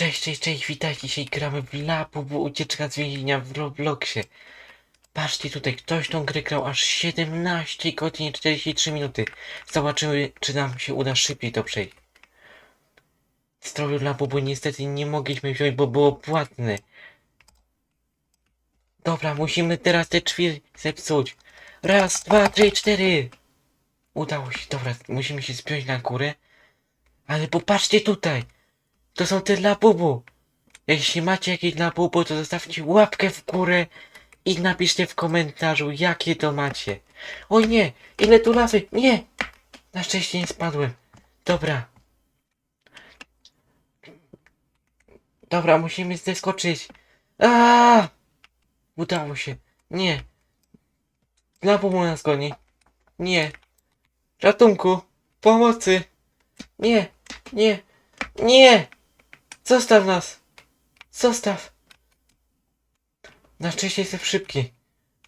Cześć, cześć, cześć, witajcie. Dzisiaj gramy w Labu, bo ucieczka z więzienia w Robloxie. Patrzcie tutaj, ktoś tą grę grał aż 17 godzin i 43 minuty. Zobaczymy, czy nam się uda szybciej to przejść. Stroju Labu, bo niestety nie mogliśmy wziąć, bo było płatne. Dobra, musimy teraz te drzwi zepsuć. Raz, dwa, trzy, cztery. Udało się, dobra, musimy się spiąć na górę. Ale popatrzcie tutaj. To są te labubu. Jeśli macie jakieś labubu, to zostawcie łapkę w górę i napiszcie w komentarzu, jakie to macie. Oj nie, ile tu lawy, nie! Na szczęście nie spadłem. Dobra. Dobra, musimy zeskoczyć. A! Udało się. Nie. Labubu nas goni. Nie. Ratunku. Pomocy. Nie. Nie. Nie! Zostaw nas! Zostaw! Na szczęście jestem szybki,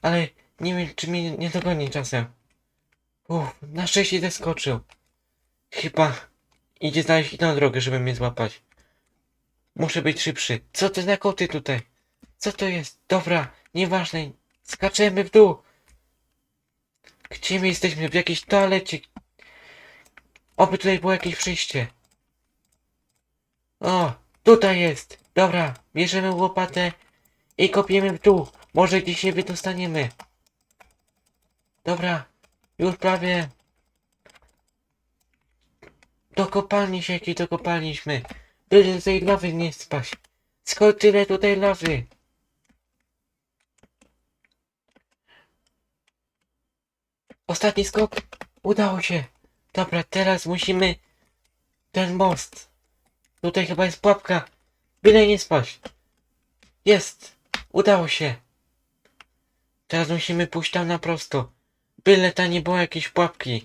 ale nie wiem, czy mnie nie dogoni czasem. Uff, na szczęście zeskoczył. Chyba idzie znaleźć inną drogę, żeby mnie złapać. Muszę być szybszy. Co to za koty tutaj? Co to jest? Dobra, nieważne. Skaczemy w dół. Gdzie my jesteśmy? W jakiejś toalecie. Oby tutaj było jakieś przejście. O, tutaj jest. Dobra, bierzemy łopatę i kopiemy w dół. Może gdzieś się wydostaniemy. Dobra, już prawie. Do kopalni się jakiej dokopaliśmy. Byle z tej lawy nie spaść. Skąd tyle tutaj lawy? Ostatni skok. Udało się. Dobra, teraz musimy ten most. Tutaj chyba jest pułapka. Byle nie spaść. Jest. Udało się. Teraz musimy pójść tam na prosto. Byle ta nie było jakiejś pułapki.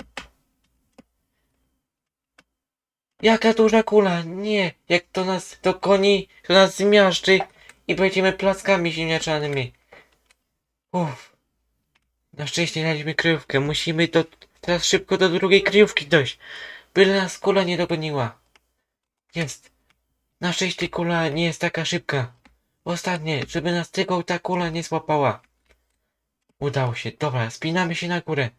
Jaka duża kula. Nie. Jak to nas dogoni, to nas zmiażdży i będziemy plackami ziemniaczanymi. Uff. Na szczęście znaleźliśmy kryjówkę. Musimy do, teraz szybko do drugiej kryjówki dojść. Byle nas kula nie dogoniła. Jest. Na szczęście kula nie jest taka szybka. Ostatnie, żeby nas tylko ta kula nie złapała. Udało się. Dobra, spinamy się na górę.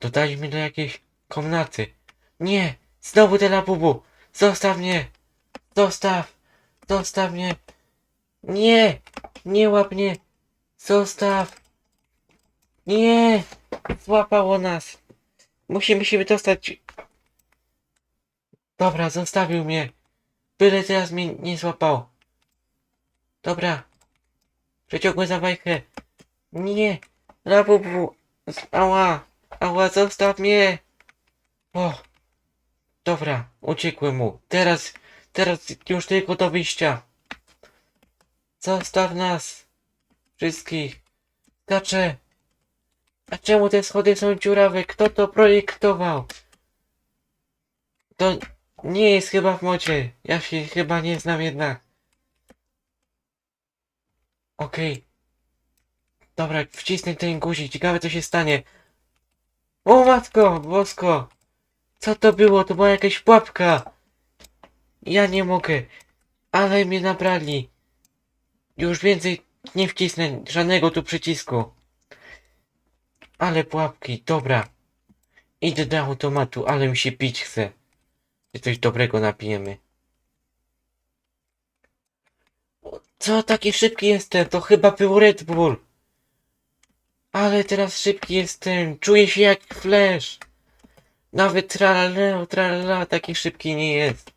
Dodaliśmy do jakiejś komnaty. Nie! Znowu te labubu! Zostaw mnie! Zostaw! Zostaw mnie! Nie! Nie łap mnie! Zostaw! Nie! Złapało nas! Musimy się wydostać Dobra, zostawił mnie. Byle teraz mnie nie złapał. Dobra. Przeciągłem za bajkę. Nie. Labubu. Ała. Ała, zostaw mnie. O. Dobra, uciekłem mu. Teraz, teraz już tylko do wyjścia. Zostaw nas. Wszystkich. Skaczę. A czemu te schody są dziurawe? Kto to projektował? To nie jest chyba w mocie. Ja się chyba nie znam jednak. Okej. Dobra, wcisnę ten guzik. Ciekawe co się stanie. O matko, bosko. Co to było? To była jakaś pułapka. Ja nie mogę. Ale mnie nabrali. Już więcej nie wcisnę żadnego tu przycisku. Ale pułapki, dobra. Idę do automatu, ale mi się pić chce. Czy coś dobrego napijemy. Co taki szybki jestem? To chyba był Red Bull. Ale teraz szybki jestem. Czuję się jak Flash. Nawet tralala, tralala, taki szybki nie jest.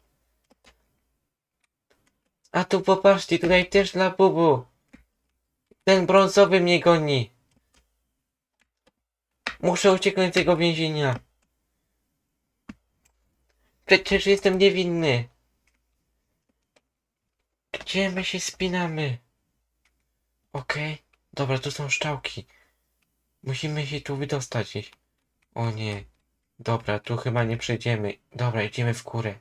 A tu popatrzcie, tutaj też dla Bubu. Ten brązowy mnie goni. Muszę ucieknąć z tego więzienia. Przecież jestem niewinny. Gdzie my się spinamy? Okej. Dobra, tu są szczałki. Musimy się tu wydostać. O nie. Dobra, tu chyba nie przejdziemy. Dobra, idziemy w górę.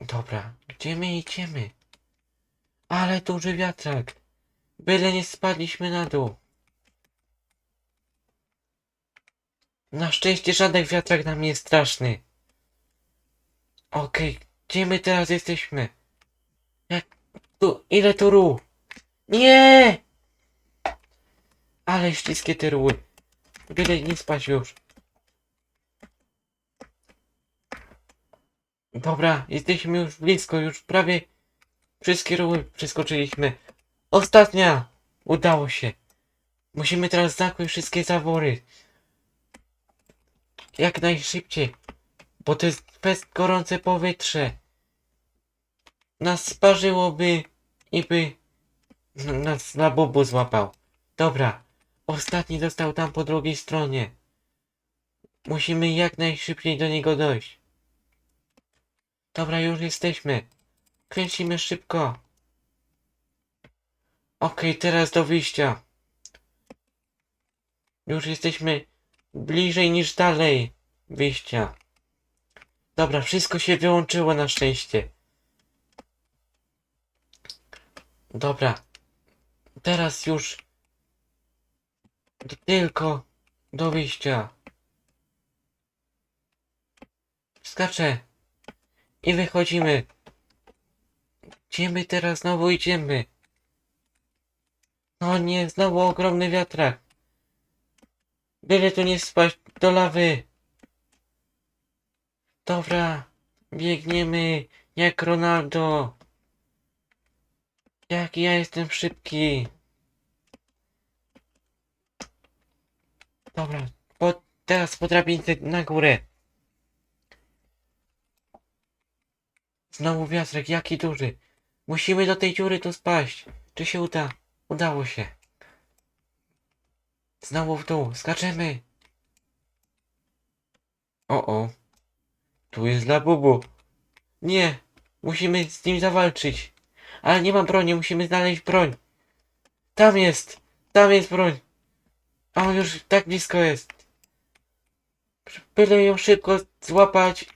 Dobra, gdzie my idziemy? Ale duży wiatrak. Byle nie spadliśmy na dół. Na szczęście żaden wiatrak nam nie jest straszny. Okej, Gdzie my teraz jesteśmy? Jak tu, ile tu ról? Nie! Ale śliskie te ruły. Byle nie spać już. Dobra, jesteśmy już blisko, już prawie wszystkie ruły przeskoczyliśmy. Ostatnia! Udało się. Musimy teraz zakłać wszystkie zawory. Jak najszybciej. Bo to jest fest gorące powietrze. Nas sparzyłoby i by nas na bobu złapał. Dobra. Ostatni został tam po drugiej stronie. Musimy jak najszybciej do niego dojść. Dobra, już jesteśmy. Kręcimy szybko. Okej, teraz do wyjścia. Już jesteśmy bliżej niż dalej wyjścia. Dobra, wszystko się wyłączyło na szczęście. Dobra. Teraz już tylko do wyjścia. Skaczę. I wychodzimy. Gdzie my teraz znowu idziemy? No nie, znowu ogromny wiatrak. Byle tu nie spaść do lawy. Dobra, biegniemy jak Ronaldo. Jak ja jestem szybki. Dobra, po, teraz po drabince na górę. Znowu wiatrek, jaki duży. Musimy do tej dziury tu spaść. Czy się uda? Udało się. Znowu w dół, skaczemy. O, o. Tu jest dla Bubu. Nie, musimy z nim zawalczyć. Ale nie mam broni, musimy znaleźć broń. Tam jest, tam jest broń. A on już tak blisko jest. Byle ją szybko złapać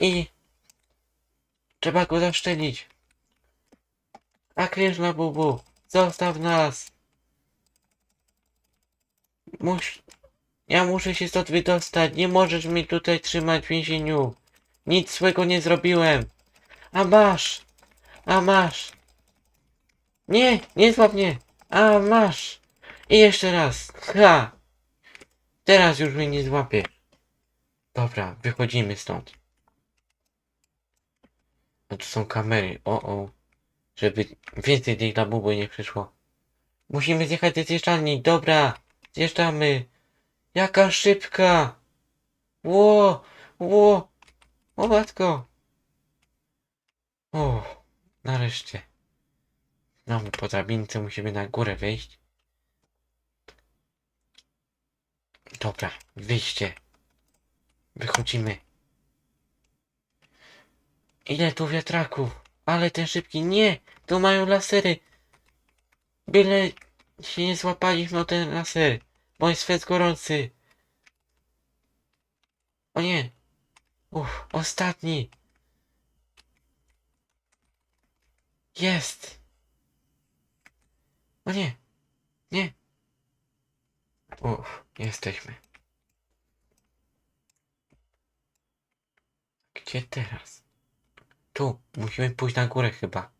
i trzeba go zaszczelić. A księżna Bubu, zostaw nas. Muś... Ja muszę się stąd wydostać. Nie możesz mnie tutaj trzymać w więzieniu. Nic złego nie zrobiłem. A masz! A masz! Nie, nie złap mnie! A masz! I jeszcze raz! Ha! Teraz już mnie nie złapie. Dobra, wychodzimy stąd. No tu są kamery, o o. Żeby więcej tych labubu nie przyszło. Musimy zjechać ze zjeżdżalni, dobra! Zjeżdżamy! Jaka szybka! Ło! Ło! O matko! O, nareszcie. Znowu po drabince musimy na górę wejść. Dobra, wyjście. Wychodzimy. Ile tu wiatraków? Ale ten szybki. Nie! Tu mają lasery. Byle się nie złapaliśmy o ten laser. Jest fest gorący. O nie. Uff, ostatni. Jest. O nie. Nie. Uff, jesteśmy. Gdzie teraz? Tu, musimy pójść na górę chyba.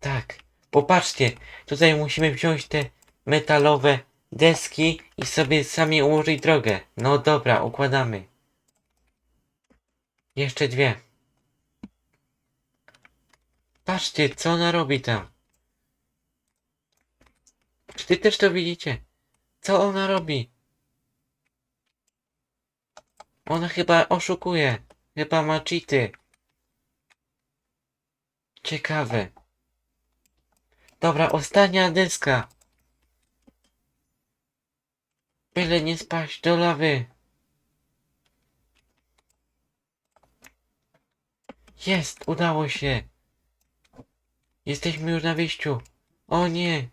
Tak. Popatrzcie, tutaj musimy wziąć te metalowe deski i sobie sami ułożyć drogę. No dobra, układamy. Jeszcze dwie. Patrzcie, co ona robi tam. Czy ty też to widzicie? Co ona robi? Ona chyba oszukuje. Chyba ma cheaty. Ciekawe. Dobra, ostatnia deska. Byle nie spaść do lawy. Jest, udało się. Jesteśmy już na wyjściu. O nie,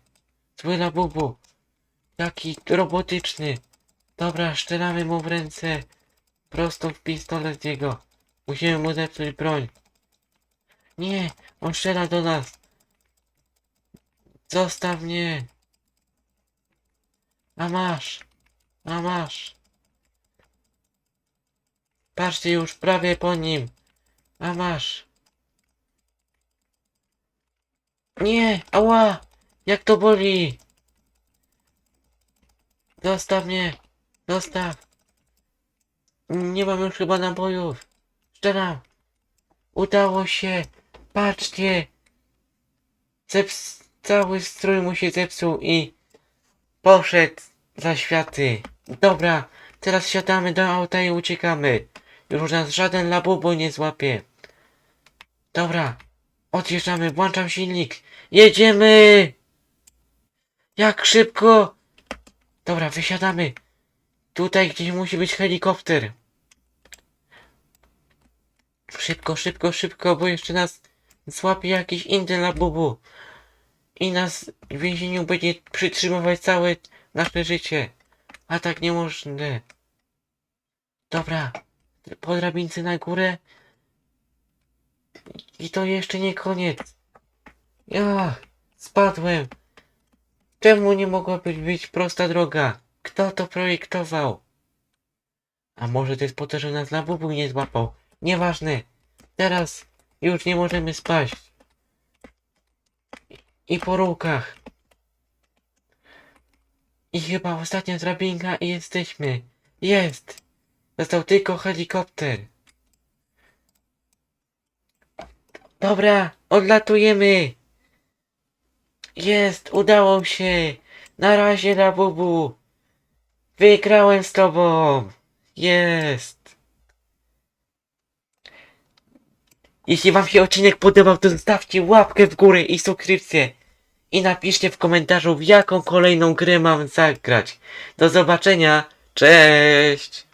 zły labubu. Jaki robotyczny. Dobra, szczelamy mu w ręce. Prosto w pistolet jego. Musimy mu zepsuć broń. Nie, on strzela do nas. Zostaw mnie. A masz. No masz. Patrzcie już prawie po nim. A masz. Nie, ała! Jak to boli! Dostaw mnie! Dostaw! Nie mam już chyba nabojów. Szczeram. Udało się. Patrzcie. Zeps... Cały strój mu się zepsuł i poszedł za światy. Dobra, teraz siadamy do auta i uciekamy. Już nas żaden labubu nie złapie. Dobra, odjeżdżamy, włączam silnik. Jedziemy! Jak szybko! Dobra, wysiadamy. Tutaj gdzieś musi być helikopter. Szybko, szybko, szybko, bo jeszcze nas złapie jakiś inny labubu. I nas w więzieniu będzie przytrzymywać całe nasze życie. A tak nie można. Dobra, po drabince na górę. I to jeszcze nie koniec. Ja spadłem. Czemu nie mogła być, być prosta droga? Kto to projektował? A może to jest po to, że nas labubu nie złapał? Nieważne. Teraz już nie możemy spaść. I po rukach. I chyba ostatnia drabinka i jesteśmy. Jest! Został tylko helikopter. Dobra, odlatujemy. Jest, udało się. Na razie, Labubu. Wygrałem z tobą. Jest. Jeśli wam się odcinek podobał, to zostawcie łapkę w górę i subskrypcję. I napiszcie w komentarzu, w jaką kolejną grę mam zagrać. Do zobaczenia. Cześć!